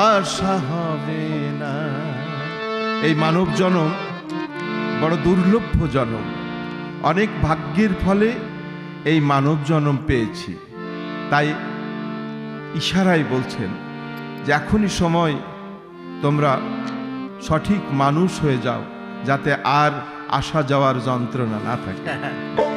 আশা হবে না। এই মানব জনম বড় দুর্লভ্য জনম। অনেক ভাগ্যের ফলে এই মানব জনম পেয়েছি। তাই ইশারায় বলছেন যে এখনই সময় তোমরা সঠিক মানুষ হয়ে যাও, যাতে আর আসা যাওয়ার যন্ত্রণা না থাকে।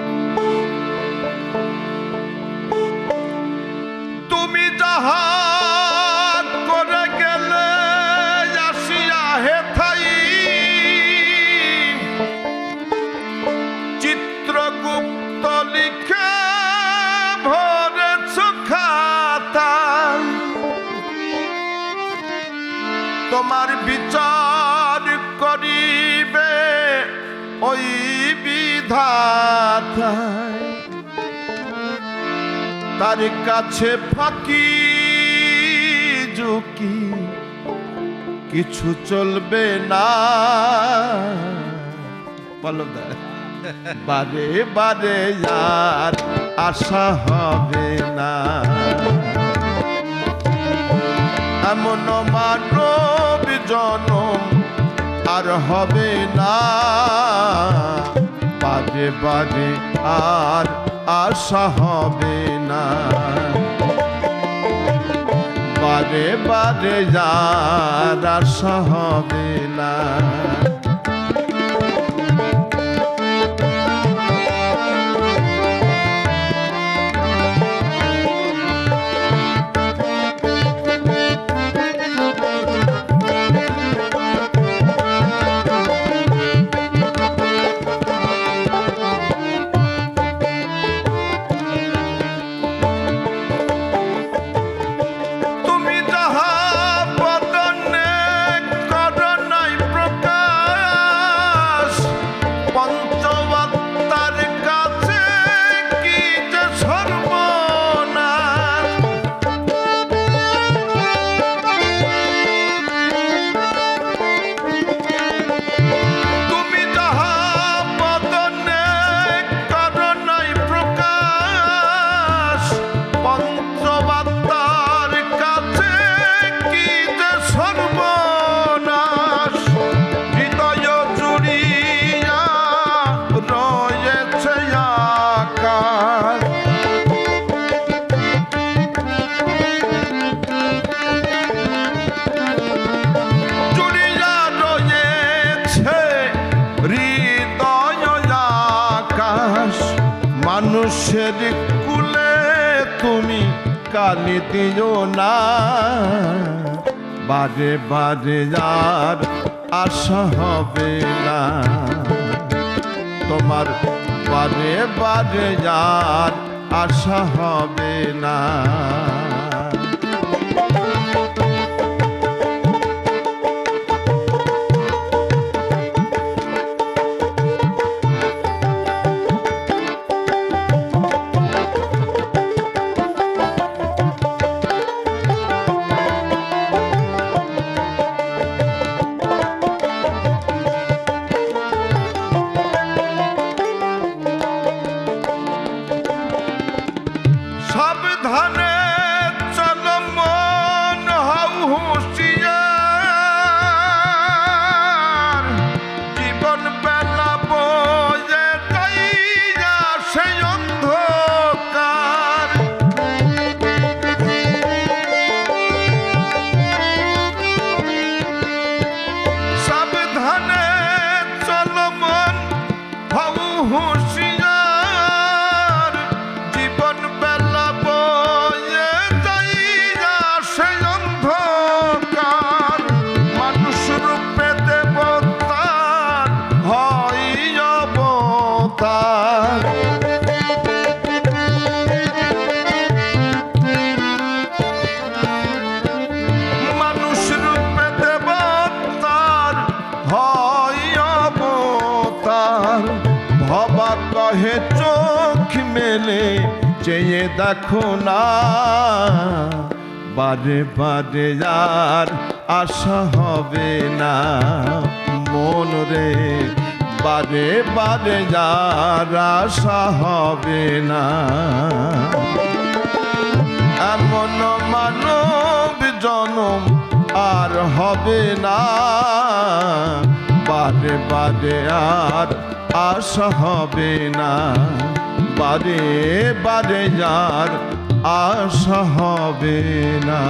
তোমার বিচার করিবে ওই বিধাতায় তার কাছে ফাঁকি ঝুঁকি কিছু চলবে না। বলো বারে বারে আর আশা হবে না। এমন আর হবে না। বাজে বাজে আর আশা হবে না। বারে বারে যার আশা হবে না। মানুষের কুলে তুমি কালি দিও না। বাজে বাজে যার আশা হবে না। তোমার বাজে বাজে যার আশা হবে না। মেলে, চেয়ে দেখো না। বারে বারে আর আশা হবে না। মন রে, বারে বারে যার আশা হবে না। এমন মানব জনম আর হবে না। বারে বারে আর আশা হবে না। বারে বারে যার আশা হবে না।